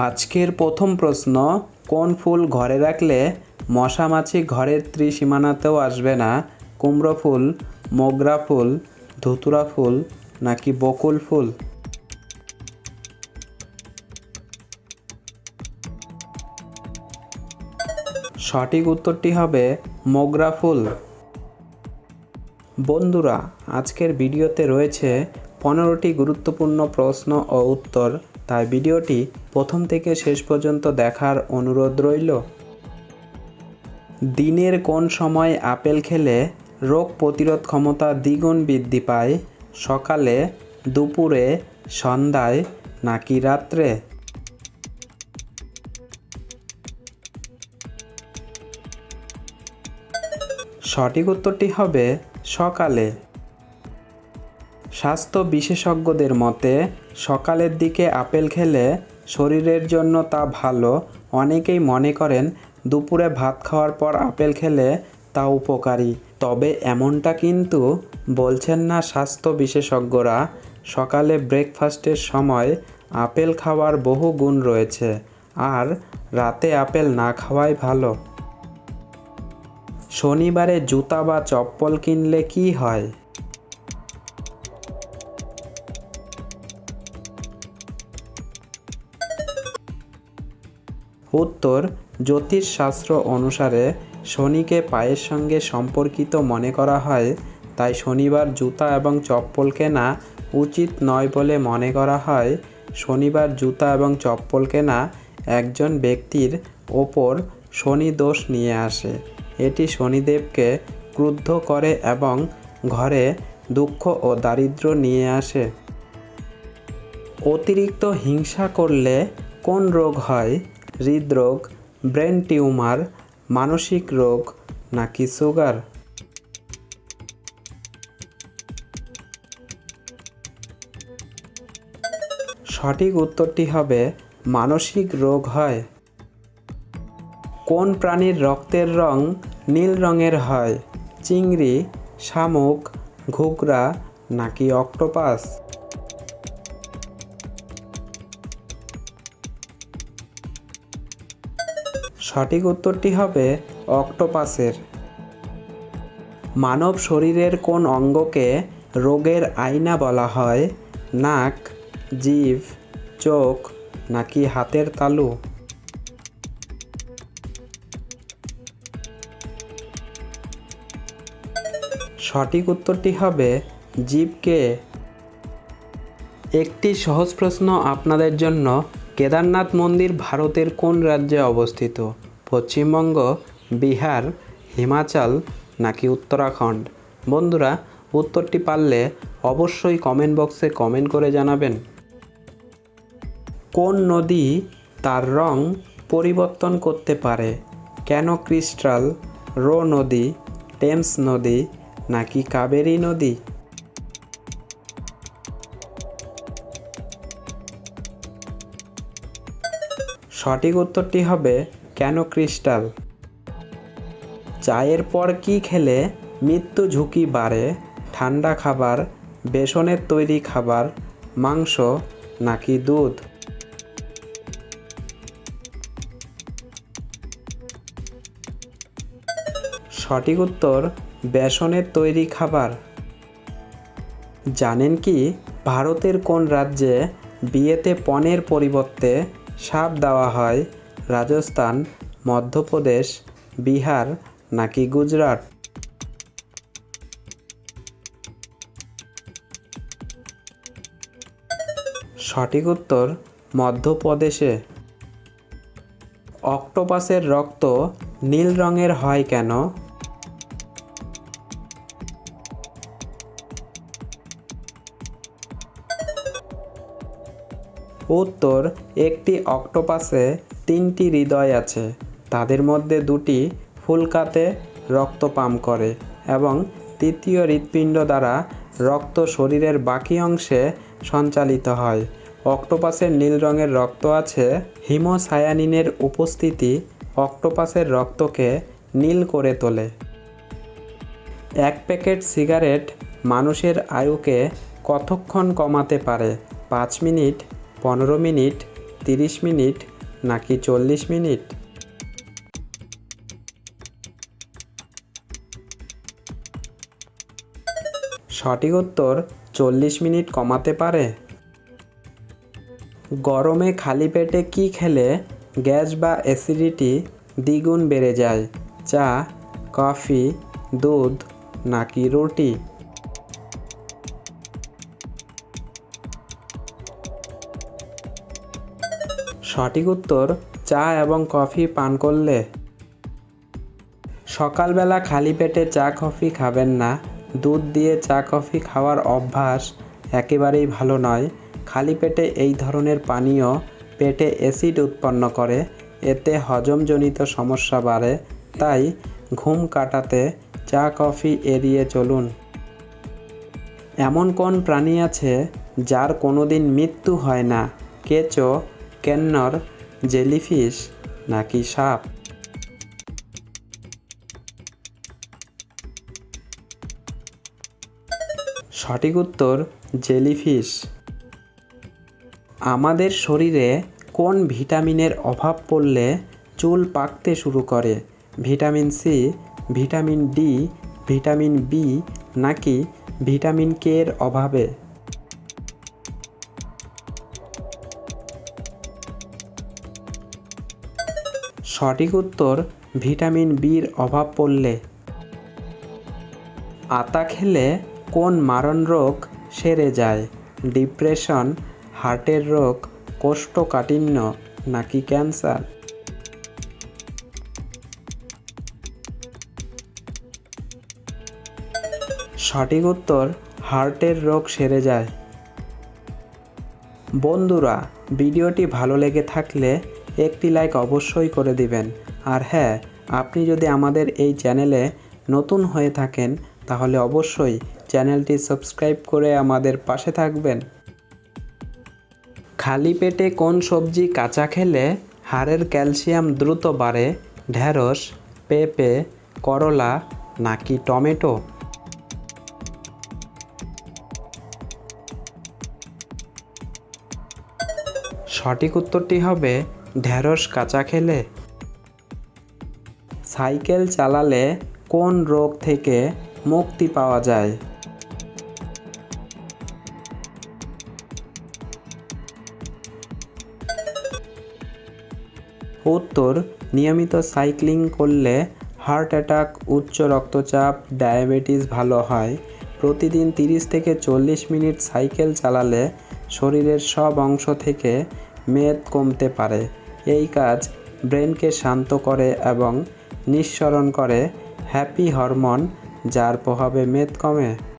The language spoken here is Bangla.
আজকের প্রথম প্রশ্ন, কোন ফুল ঘরে রাখলে মশা মাছি ঘরের ত্রিসীমানাতেও আসবে না? কুমড়ো ফুল, মোগরা ফুল, ধুতুরা ফুল, নাকি বকুল ফুল? সঠিক উত্তরটি হবে মোগরা ফুল। বন্ধুরা, আজকের ভিডিওতে রয়েছে পনেরোটি গুরুত্বপূর্ণ প্রশ্ন ও উত্তর। তাই ভিডিওটি প্রথম থেকে শেষ পর্যন্ত দেখার অনুরোধ রইল। দিনের কোন সময় আপেল খেলে রোগ প্রতিরোধ ক্ষমতা দ্বিগুণ বৃদ্ধি পায়? সকালে, দুপুরে, সন্ধ্যায়, নাকি রাত্রে? সঠিক উত্তরটি হবে সকালে। স্বাস্থ্য বিশেষজ্ঞদের মতে, সকালের দিকে আপেল খেলে শরীরের জন্য তা ভালো। অনেকেই মনে করেন, দুপুরে ভাত খাওয়ার পর আপেল খেলে তা উপকারী। তবে এমনটা কিন্তু বলছেন না স্বাস্থ্য বিশেষজ্ঞরা। সকালে ব্রেকফাস্টের সময় আপেল খাওয়ার বহু গুণ রয়েছে, আর রাতে আপেল না খাওয়াই ভালো। শনিবারে জুতা বা চপ্পল কিনলে কি হয়? উত্তর জ্যোতিষশাস্ত্র অনুসারে শনিকে পায়ের সঙ্গে সম্পর্কিত মনে করা হয়, তাই শনিবার জুতা এবং চপ্পল কেনা উচিত নয় বলে মনে করা হয়। শনিবার জুতা এবং চপ্পল কেনা একজন ব্যক্তির ওপর শনি দোষ নিয়ে আসে। এটি শনিদেবকে ক্রুদ্ধ করে এবং ঘরে দুঃখ ও দারিদ্র্য নিয়ে আসে। অতিরিক্ত হিংসা করলে কোন রোগ হয়? হৃদরোগ, ব্রেন টিউমার, মানসিক রোগ নাকি সুগার? সঠিক উত্তরটি হবে, মানসিক রোগ হয়। কোন প্রাণীর রক্তের রং নীল রঙের হয়? চিংড়ি, শামুক, ঘুগরা নাকি অক্টোপাস? সঠিক উত্তরটি হবে অক্টোপাসের। মানব শরীরের কোন অঙ্গকে রোগের আয়না বলা হয়? নাক, জিভ, চোখ নাকি হাতের তালু? সঠিক উত্তরটি হবে জীবকে। একটি সহজ প্রশ্ন আপনাদের জন্য কেদারনাথ মন্দির ভারতের কোন রাজ্যে অবস্থিত? পশ্চিমবঙ্গ, বিহার, হিমাচল নাকি উত্তরাখণ্ড? বন্ধুরা, উত্তরটি পারলে অবশ্যই কমেন্ট বক্সে কমেন্ট করে জানাবেন। কোন নদী তার রং পরিবর্তন করতে পারে? কেন ক্রিস্টাল? রো নদী, টেমস নদী নাকি কাবেরী নদী? সঠিক উত্তরটি হবে কেন ক্রিস্টাল? চায়ের পর কি খেলে মৃত্যু ঝুঁকি বাড়ে? ঠান্ডা খাবার, বেসনের তৈরি খাবার, মাংস নাকি দুধ? সঠিক উত্তর, বেসনের তৈরি খাবার। জানেন কি, ভারতের কোন রাজ্যে বিয়েতে পণের পরিবর্তে সাপ দেওয়া হয় রাজস্থান, মধ্যপ্রদেশ, বিহার নাকি গুজরাট? সঠিক উত্তর, মধ্যপ্রদেশে। অক্টোপাসের রক্ত নীল রঙের হয় কেন? উত্তর, একটি অক্টোপাসে তিনটি হৃদয় আছে। তাদের মধ্যে দুটি ফুলকাতে রক্ত পাম করে এবং তৃতীয় হৃৎপিণ্ড দ্বারা রক্ত শরীরের বাকি অংশে সঞ্চালিত হয়। অক্টোপাসের নীল রঙের রক্ত আছে। হিমোসায়ানিনের উপস্থিতি অক্টোপাসের রক্তকে নীল করে তোলে। এক প্যাকেট সিগারেট মানুষের আয়ুকে কতক্ষণ কমাতে পারে? পাঁচ মিনিট পনেরো মিনিট, তিরিশ মিনিট নাকি চল্লিশ মিনিট? সঠিক উত্তর চল্লিশ মিনিট কমাতে পারে। গরমে খালি পেটে কি খেলে গ্যাস বা অ্যাসিডিটি দ্বিগুণ বেড়ে যায়? চা, কফি, দুধ নাকি রুটি? সঠিক উত্তর চা এবং কফি পান করলে। সকালবেলা খালি পেটে চা কফি খাবেন না, দুধ দিয়ে চা কফি খাওয়ার অভ্যাস একেবারেই ভালো নয়। খালি পেটে এই ধরনের পানীয় পেটে অ্যাসিড উৎপন্ন করে, এতে হজমজনিত সমস্যা বাড়ে, তাই ঘুম কাটাতে চা কফি এড়িয়ে চলুন। এমন কোন প্রাণী আছে যার কোনো দিন মৃত্যু হয় না? কেঁচো কেন্নর, জেলিফিশ নাকি সাপ? সঠিক উত্তর, জেলিফিশ। আমাদের শরীরে কোন ভিটামিনের অভাব পড়লে চুল পাকতে শুরু করে? Vitamin C, vitamin D, vitamin B নাকি ভিটামিন কে এর অভাবে? সঠিক উত্তর ভিটামিন বির অভাব পড়লে। আতা খেলে কোন মারণ রোগ সেরে যায়? ডিপ্রেশন, হার্টের রোগ, কোষ্ঠকাঠিন্য নাকি ক্যান্সার? সঠিক উত্তর, হার্টের রোগ সেরে যায়। বন্ধুরা, ভিডিওটি ভালো লেগে থাকলে একটি লাইক অবশ্যই করে দিবেন। আর হ্যাঁ আপনি যদি আমাদের এই চ্যানেলে নতুন হয়ে থাকেন, তাহলে অবশ্যই চ্যানেলটি সাবস্ক্রাইব করে আমাদের পাশে থাকবেন। খালি পেটে কোন সবজি কাঁচা খেলে হাড়ের ক্যালসিয়াম দ্রুত বাড়ে? ঢ্যাঁড়স পেঁপে, করলা, নাকি টমেটো? সঠিক উত্তরটি হবে ঢ্যাঁড়স কাঁচা খেলে? সাইকেল চালালে কোন রোগ থেকে মুক্তি পাওয়া যায়? উত্তর, নিয়মিত সাইক্লিং করলে হার্ট অ্যাটাক, উচ্চ রক্তচাপ, ডায়াবেটিস ভালো হয়। প্রতিদিন তিরিশ থেকে চল্লিশ মিনিট সাইকেল চালালে শরীরের সব অংশ থেকে মেদ কমতে পারে। এই কাজ ব্রেনকে শান্ত করে এবং নিঃসরণ করে হ্যাপি হরমোন যার প্রভাবে মেদ কমে।